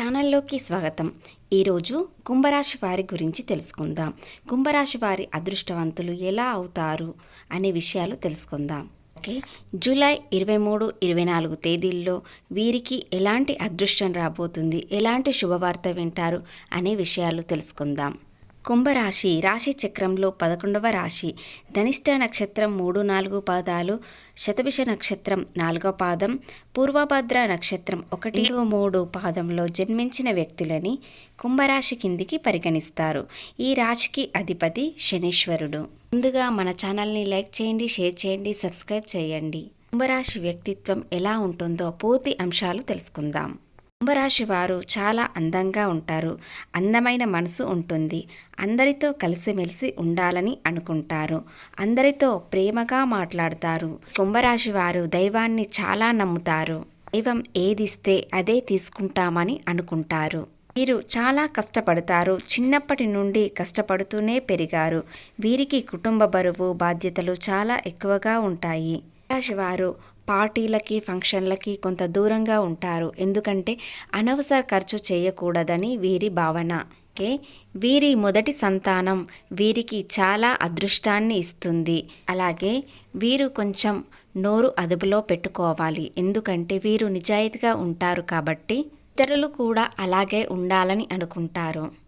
ఛానల్లోకి స్వాగతం. ఈరోజు కుంభరాశి వారి గురించి తెలుసుకుందాం. కుంభరాశి వారి అదృష్టవంతులు ఎలా అవుతారు అనే విషయాలు తెలుసుకుందాం. ఓకే. జూలై ఇరవై మూడు ఇరవై నాలుగు తేదీల్లో వీరికి ఎలాంటి అదృష్టం రాబోతుంది ఎలాంటి శుభవార్త వింటారు అనే విషయాలు తెలుసుకుందాం. కుంభరాశి రాశి చక్రంలో పదకొండవ రాశి. ధనిష్ట నక్షత్రం మూడు నాలుగు పాదాలు. శతభిష నక్షత్రం నాలుగో పాదం. పూర్వభద్ర నక్షత్రం ఒకటి మూడు పాదంలో జన్మించిన వ్యక్తులని కుంభరాశి కిందికి పరిగణిస్తారు. ఈ రాశికి అధిపతి శనీశ్వరుడు. ముందుగా మన ఛానల్ని లైక్ చేయండి షేర్ చేయండి సబ్స్క్రైబ్ చేయండి. కుంభరాశి వ్యక్తిత్వం ఎలా ఉంటుందో పూర్తి అంశాలు తెలుసుకుందాం. కుంభరాశి వారు చాలా అందంగా ఉంటారు. అందమైన మనసు ఉంటుంది. అందరితో కలిసిమెలిసి ఉండాలని అనుకుంటారు. అందరితో ప్రేమగా మాట్లాడతారు. కుంభరాశి వారు దైవాన్ని చాలా నమ్ముతారు. దైవం ఏదిస్తే అదే తీసుకుంటామని అనుకుంటారు. వీరు చాలా కష్టపడతారు. చిన్నప్పటి నుండి కష్టపడుతూనే పెరిగారు. వీరికి కుటుంబ బరువు బాధ్యతలు చాలా ఎక్కువగా ఉంటాయి. కుంభరాశి వారు పార్టీలకి ఫంక్షన్లకి కొంత దూరంగా ఉంటారు. ఎందుకంటే అనవసర ఖర్చు చేయకూడదని వీరి భావన. ఓకే? వీరి మొదటి సంతానం వీరికి చాలా అదృష్టాన్ని ఇస్తుంది. అలాగే వీరు కొంచెం నోరు అదుపులో పెట్టుకోవాలి. ఎందుకంటే వీరు నిజాయితీగా ఉంటారు కాబట్టి ఇతరులు కూడా అలాగే ఉండాలని అనుకుంటారు.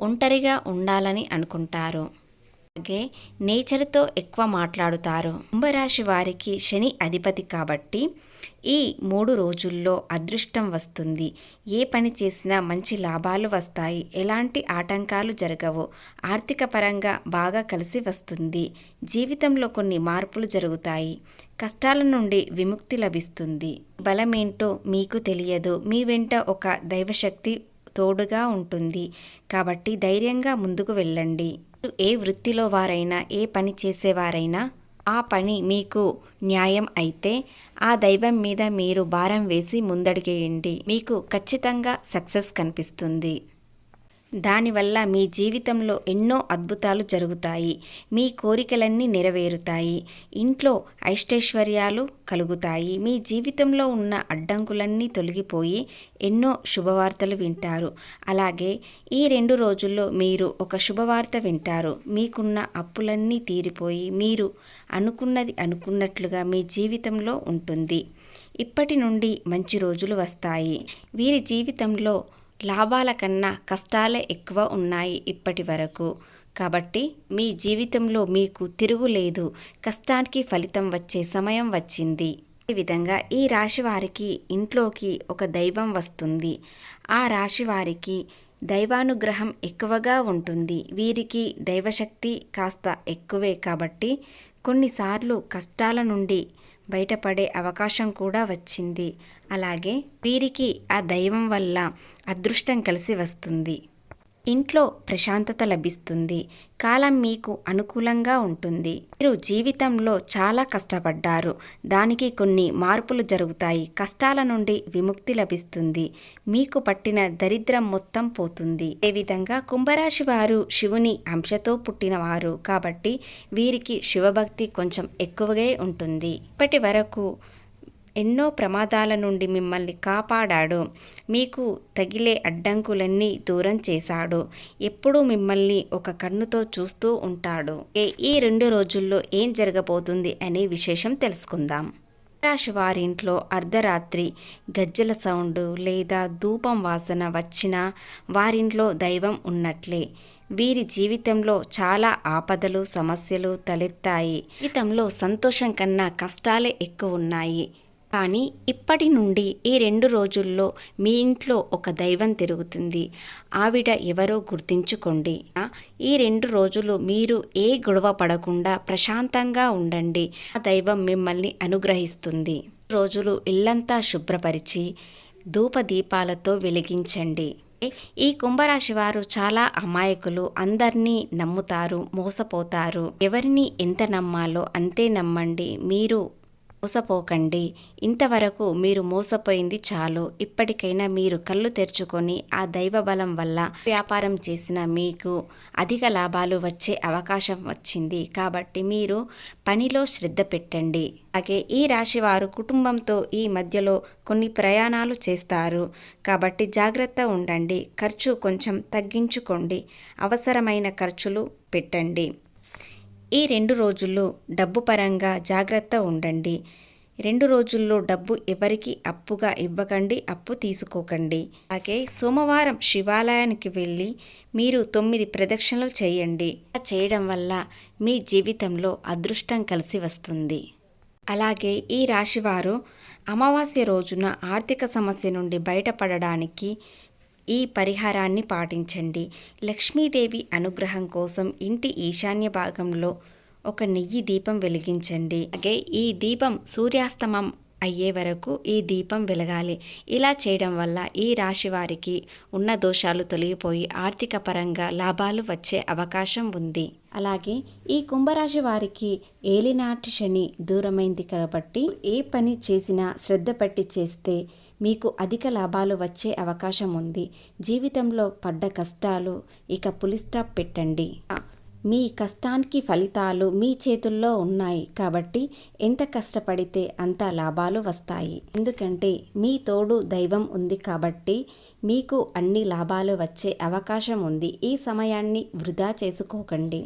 ఒంటరిగా ఉండాలని అనుకుంటారు. అలాగే నేచర్తో ఎక్కువ మాట్లాడుతారు. కుంభరాశి వారికి శని అధిపతి కాబట్టి ఈ మూడు రోజుల్లో అదృష్టం వస్తుంది. ఏ పని చేసినా మంచి లాభాలు వస్తాయి. ఎలాంటి ఆటంకాలు జరగవు. ఆర్థిక పరంగా బాగా కలిసి వస్తుంది. జీవితంలో కొన్ని మార్పులు జరుగుతాయి. కష్టాల నుండి విముక్తి లభిస్తుంది. బలమేంటో మీకు తెలియదు. మీ వెంట ఒక దైవశక్తి తోడుగా ఉంటుంది. కాబట్టి ధైర్యంగా ముందుకు వెళ్ళండి. ఏ వృత్తిలో వారైనా ఏ పని చేసేవారైనా ఆ పని మీకు న్యాయం అయితే ఆ దైవం మీద మీరు భారం వేసి ముందడిగేయండి. మీకు ఖచ్చితంగా సక్సెస్ కనిపిస్తుంది. దానివల్ల మీ జీవితంలో ఎన్నో అద్భుతాలు జరుగుతాయి. మీ కోరికలన్నీ నెరవేరుతాయి. ఇంట్లో ఐష్టైశ్వర్యాలు కలుగుతాయి. మీ జీవితంలో ఉన్న అడ్డంకులన్నీ తొలగిపోయి ఎన్నో శుభవార్తలు వింటారు. అలాగే ఈ రెండు రోజుల్లో మీరు ఒక శుభవార్త వింటారు. మీకున్న అప్పులన్నీ తీరిపోయి మీరు అనుకున్నది అనుకున్నట్లుగా మీ జీవితంలో ఉంటుంది. ఇప్పటి నుండి మంచి రోజులు వస్తాయి. వీరి జీవితంలో లాభాల కన్నా కష్టాలే ఎక్కువ ఉన్నాయి ఇప్పటి వరకు. కాబట్టి మీ జీవితంలో మీకు తిరుగులేదు కష్టానికి ఫలితం వచ్చే సమయం వచ్చింది. ఈ విధంగా ఈ రాశి వారికి ఇంట్లోకి ఒక దైవం వస్తుంది. ఆ రాశి వారికి దైవానుగ్రహం ఎక్కువగా ఉంటుంది. వీరికి దైవశక్తి కాస్త ఎక్కువే కాబట్టి కొన్నిసార్లు కష్టాల నుండి బయటపడే అవకాశం కూడా వచ్చింది. అలాగే వీరికి ఆ దైవం వల్ల అదృష్టం కలిసి వస్తుంది. ఇంట్లో ప్రశాంతత లభిస్తుంది. కాలం మీకు అనుకూలంగా ఉంటుంది. మీరు జీవితంలో చాలా కష్టపడ్డారు. దానికి కొన్ని మార్పులు జరుగుతాయి. కష్టాల నుండి విముక్తి లభిస్తుంది. మీకు పట్టిన దరిద్రం మొత్తం పోతుంది. ఏ విధంగా? కుంభరాశి వారు శివుని అంశతో పుట్టినవారు కాబట్టి వీరికి శివభక్తి కొంచెం ఎక్కువగా ఉంటుంది. ఇప్పటి వరకు ఎన్నో ప్రమాదాల నుండి మిమ్మల్ని కాపాడాడు. మీకు తగిలే అడ్డంకులన్నీ దూరం చేశాడు. ఎప్పుడూ మిమ్మల్ని ఒక కన్నుతో చూస్తూ ఉంటాడు. ఏ- ఈ రెండు రోజుల్లో ఏం జరగబోతుంది అనే విశేషం తెలుసుకుందాం. రాశి వారింట్లో అర్ధరాత్రి గజ్జల సౌండ్ లేదా ధూపం వాసన వచ్చినా వారింట్లో దైవం ఉన్నట్లే. వీరి జీవితంలో చాలా ఆపదలు సమస్యలు తలెత్తాయి. జీవితంలో సంతోషం కన్నా కష్టాలే ఎక్కువ ఉన్నాయి. కానీ ఇప్పటి నుండి ఈ రెండు రోజుల్లో మీ ఇంట్లో ఒక దైవం తిరుగుతుంది. ఆవిడ ఎవరో గుర్తించుకోండి. ఈ రెండు రోజులు మీరు ఏ గొడవ పడకుండా ప్రశాంతంగా ఉండండి. ఆ దైవం మిమ్మల్ని అనుగ్రహిస్తుంది. రోజులు ఇల్లంతా శుభ్రపరిచి ధూప దీపాలతో వెలిగించండి. ఈ కుంభరాశి వారు చాలా అమాయకులు. అందరినీ నమ్ముతారు మోసపోతారు. ఎవరిని ఎంత నమ్మాలో అంతే నమ్మండి. మీరు మోసపోకండి. ఇంతవరకు మీరు మోసపోయింది చాలు. ఇప్పటికైనా మీరు కళ్ళు తెరుచుకొని ఆ దైవ బలం వల్ల వ్యాపారం చేసిన మీకు అధిక లాభాలు వచ్చే అవకాశం వచ్చింది. కాబట్టి మీరు పనిలో శ్రద్ధ పెట్టండి. అలాగే ఈ రాశి వారు కుటుంబంతో ఈ మధ్యలో కొన్ని ప్రయాణాలు చేస్తారు. కాబట్టి జాగ్రత్త ఉండండి. ఖర్చు కొంచెం తగ్గించుకోండి. అవసరమైన ఖర్చులు పెట్టండి. ఈ రెండు రోజుల్లో డబ్బు పరంగా జాగ్రత్త ఉండండి. రెండు రోజుల్లో డబ్బు ఎవరికి అప్పుగా ఇవ్వకండి అప్పు తీసుకోకండి. అలాగే సోమవారం శివాలయానికి వెళ్ళి మీరు తొమ్మిది ప్రదక్షిణలు చేయండి. అలా చేయడం వల్ల మీ జీవితంలో అదృష్టం కలిసి వస్తుంది. అలాగే ఈ రాశివారు అమావాస్య రోజున ఆర్థిక సమస్య నుండి బయటపడడానికి ఈ పరిహారాన్ని పాటించండి. లక్ష్మీదేవి అనుగ్రహం కోసం ఇంటి ఈశాన్య భాగంలో ఒక నెయ్యి దీపం వెలిగించండి. అలాగే ఈ దీపం సూర్యాస్తమం అయ్యే వరకు ఈ దీపం వెలగాలి. ఇలా చేయడం వల్ల ఈ రాశి వారికి ఉన్న దోషాలు తొలగిపోయి ఆర్థిక పరంగా లాభాలు వచ్చే అవకాశం ఉంది. అలాగే ఈ కుంభరాశి వారికి ఏలినాటి శని దూరమైంది కాబట్టి ఏ పని చేసినా శ్రద్ధ పట్టి చేస్తే మీకు అధిక లాభాలు వచ్చే అవకాశం ఉంది. జీవితంలో పడ్డ కష్టాలు ఇక పులిస్టాప్ పెట్టండి. మీ కష్టానికి ఫలితాలు మీ చేతుల్లో ఉన్నాయి కాబట్టి ఎంత కష్టపడితే అంత లాభాలు వస్తాయి. ఎందుకంటే మీ తోడు దైవం ఉంది కాబట్టి మీకు అన్ని లాభాలు వచ్చే అవకాశం ఉంది. ఈ సమయాన్ని వృధా చేసుకోకండి.